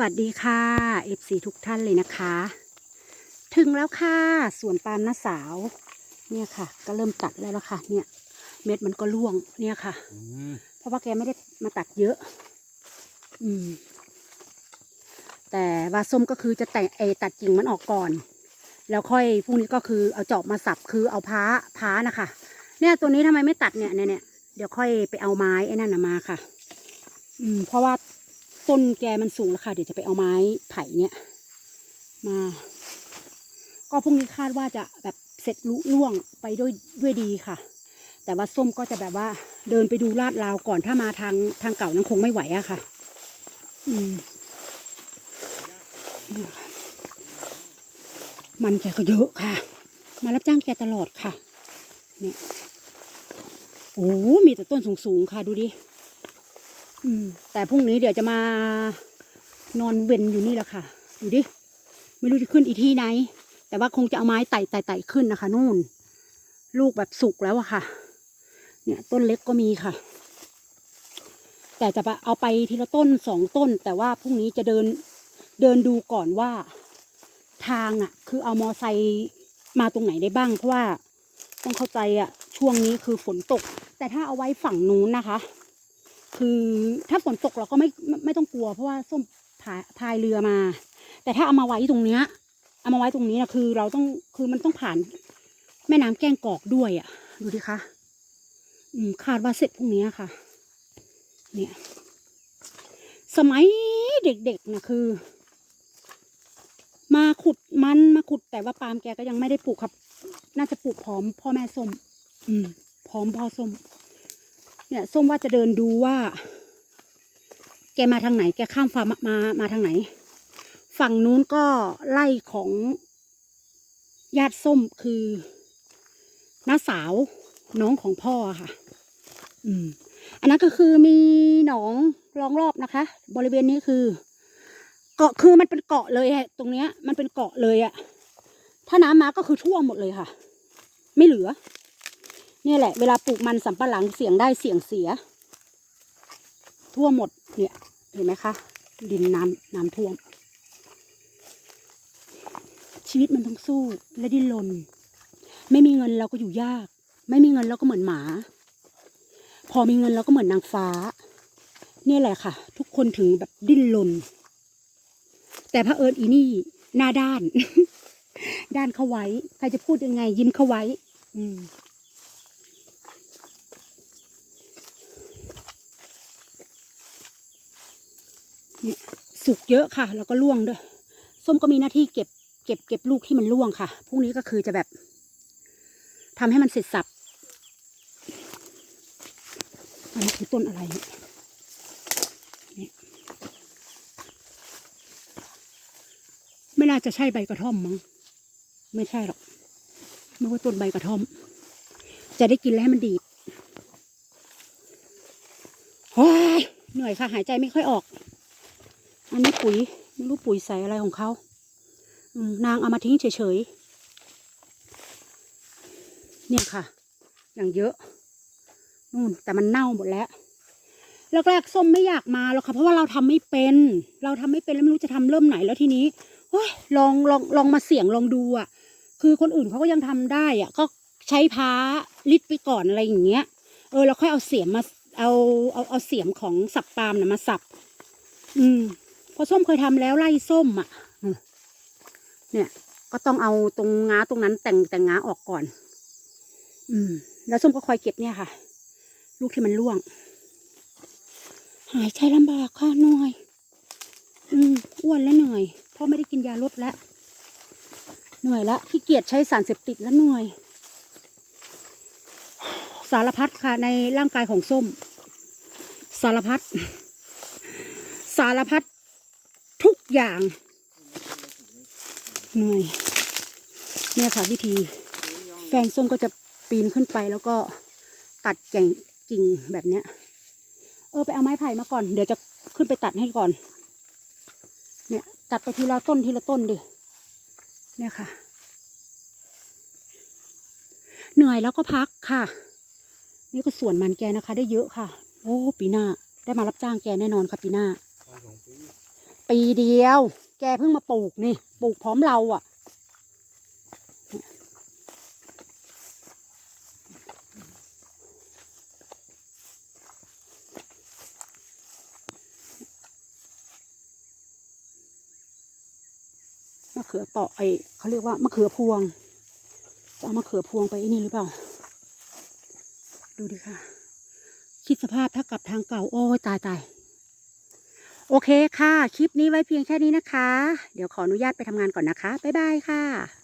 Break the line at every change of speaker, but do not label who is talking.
สวัสดีค่ะ FC ทุกท่านเลยนะคะ ถึงแล้วค่ะสวนปาล์มน้าสาว เนี่ยค่ะ ก็เริ่มตัดแล้วละค่ะ เนี่ย เม็ดมันก็ร่วงเนี่ยค่ะ
อืม
เพราะว่าแกไม่ได้มาตัดเยอะ อืม แต่ว่าส้มก็คือจะแต่เออตัดกิ่งมันออกก่อน แล้วค่อยพรุ่งนี้ก็คือเอาจอบมาสับคือเอาพ้าพ้านะคะ เนี่ยตัวนี้ทำไมไม่ตัดเนี่ยเนี่ยเนี่ยเดี๋ยวค่อยไปเอาไม้ไอ้นั่นนะมาค่ะ อืม เพราะว่า ต้นแกมันสูงแล้วค่ะ เดี๋ยวจะไปเอาไม้ไผ่เนี่ย มา ก็พรุ่งนี้คาดว่าจะแบบเสร็จลุล่วงไปด้วยด้วยดีค่ะ แต่ว่าส้มก็จะแบบว่าเดินไปดูลาดราวก่อนถ้ามาทางทางเก่านั้นคงไม่ไหวอะค่ะ อืมนี่ค่ะมันแกก็เยอะค่ะ มารับจ้างแกตลอดค่ะ เนี่ย โอ้ มีแต่ต้นสูงๆค่ะดูดิ อืม แต่พรุ่งนี้เดี๋ยวจะมานอนเวนอยู่นี่แหละค่ะ ดูดิ ไม่รู้จะขึ้นอีที่ไหน แต่ว่าคงจะเอาไม้ไต่ไต่ไต่ขึ้นนะคะ นู่น ลูกแบบสุกแล้วอะค่ะ เนี่ยต้นเล็กก็มีค่ะ แต่จะเอาไปทีละต้นสองต้น แต่ว่าพรุ่งนี้จะเดินเดินดูก่อนว่าทางอะคือเอามอไซค์มาตรงไหนได้บ้างเพราะว่าต้องเข้าใจอะช่วงนี้คือฝนตก แต่ถ้าเอาไว้ฝั่งนู้นนะคะ คือถ้าฝนตกเราก็ไม่ไม่ไม่ต้องกลัว เพราะว่าส้มพายพายเรือมา แต่ถ้าเอามาไว้ตรงเนี้ย เอามาไว้ตรงนี้นะคือ เราต้องคือมันต้องผ่าน แม่น้ำแก้งกอกด้วยอะ่ะ ดูดิคะอืมคาดว่าเสร็จพรุ่งนี้ค่ะ เนี่ย สมัยเด็กๆนะคือ มาขุดมันมาขุดแต่ว่าปาล์มแกก็ยังไม่ได้ปลูกครับ น่าจะปลูกพร้อมพ่อแม่ส้ม อืมพร้อมพ่อส้ม เนี่ยส้มว่าจะเดินดูว่า แกมาทางไหน แกข้ามฟ้ามามามาทางไหน ฝั่งนู้นก็ไล่ของญาติส้มคือน้าสาวน้องของพ่อค่ะ อืม อันนั้นก็คือมีหนองล้อมรอบนะคะ บริเวณนี้คือ เกาะคือมันเป็นเกาะเลยตรงเนี้ย มันเป็นเกาะเลยอะถ้าน้ำมาก็คือท่วมหมดเลยค่ะ ไม่เหลือ นี่ยแหละ เวลาปลูกมันสำปะหลังเสียงได้เสียงเสีย ทั่วหมดเนี่ยเห็นไหมคะ ดินน้ำน้ำท่วม ชีวิตมันต้องสู้และดิ้นรนไม่มีเงินเราก็อยู่ยาก ไม่มีเงินเราก็เหมือนหมา พอมีเงินเราก็เหมือนนางฟ้า เนี่ยแหละค่ะ ทุกคนถึงแบบดิ้นรนแต่พระเอิญอีนี่หน้าด้าน ด้านเขาไว้ ใครจะพูดยังไง ยิ้มเขาไว้ อืม เนี่ย สุกเยอะค่ะ แล้วก็ร่วงด้วย ส้มก็มีหน้าที่เก็บ เก็บเก็บลูกที่มันร่วงค่ะ พรุ่งนี้ก็คือจะแบบทำให้มันเสร็จสับ อันนี้คือต้นอะไรนี่ไม่น่าจะใช่ใบกระท่อมมั้ง ไม่ใช่หรอกไม่ว่าต้นใบกระท่อม จะได้กินแล้วให้มันดีดเหนื่อยค่ะ หายใจไม่ค่อยออก นนี้ปุ๋ยไม่รู้ปุ๋ยใส่อะไรของเขาอืนางเอามาทิ้งเฉยๆ เนี่ยค่ะ อย่างเยอะ นู่น แต่มันเน่าหมดแล้วแรกๆส้มไม่อยากมาหรอกค่ะ เพราะว่าเราทำไม่เป็น เราทำไม่เป็นแล้วไม่รู้จะทำเริ่มไหนแล้วทีนี้เฮ้ยลองลองลองมาเสี่ยงลองดูอะ คือคนอื่นเขาก็ยังทำได้อะ ก็ใช้พ้าลิดไปก่อนอะไรอย่างเงี้ย เออเราค่อยเอาเสียมมาเอาเอาเอาเสียมของสับปาล์มนะมาสับ อืม พราะส้มเคยทำแล้วไล่ส้มอะเนี่ยก็ต้องเอาตรงง้าตรงนั้นแต่งแต่งง้าออกก่อน อืม แล้วส้มก็คอยเก็บเนี่ยค่ะ ลูกที่มันร่วง หายใจลำบากค่ะหน่อย อืมอ้วนแล้วเหนื่อยพราะไม่ได้กินยาลดแล้วเหนื่อยล้วขี้เกียจใช้สารเสพติดแล้วเหนื่อย สารพัดค่ะในร่างกายของส้ม สารพัดสารพัด อย่างเหนื่อยเนี่ยค่ะวิธี แฟนส้มก็จะปีนขึ้นไปแล้วก็ตัดแก่งกิ่งแบบเนี้ย เออไปเอาไม้ไผ่มาก่อน เดี๋ยวจะขึ้นไปตัดให้ก่อน เนี่ย ตัดไปทีละต้นทีละต้นดิเนี่ยค่ะ เหนื่อยแล้วก็พักค่ะ นี่ก็ส่วนมันแกนะคะ ได้เยอะค่ะ โอ้ปีหน้า ได้มารับจ้างแกแน่นอนค่ะปีหน้า ปีเดียว แกเพิ่งมาปลูกนี่ ปลูกพร้อมเราอะ่ะ มะเขือเปาะไอเขาเรียกว่ามะเขือพวง จะเอามะเขือพวงไปไอ้นี่หรือเปล่า ดูดิค่ะ คิดสภาพถ้ากลับทางเก่า โอ้ยตายตาย โอเคค่ะ คลิปนี้ไว้เพียงแค่นี้นะคะ เดี๋ยวขออนุญาตไปทำงานก่อนนะคะ บ๊ายบายค่ะ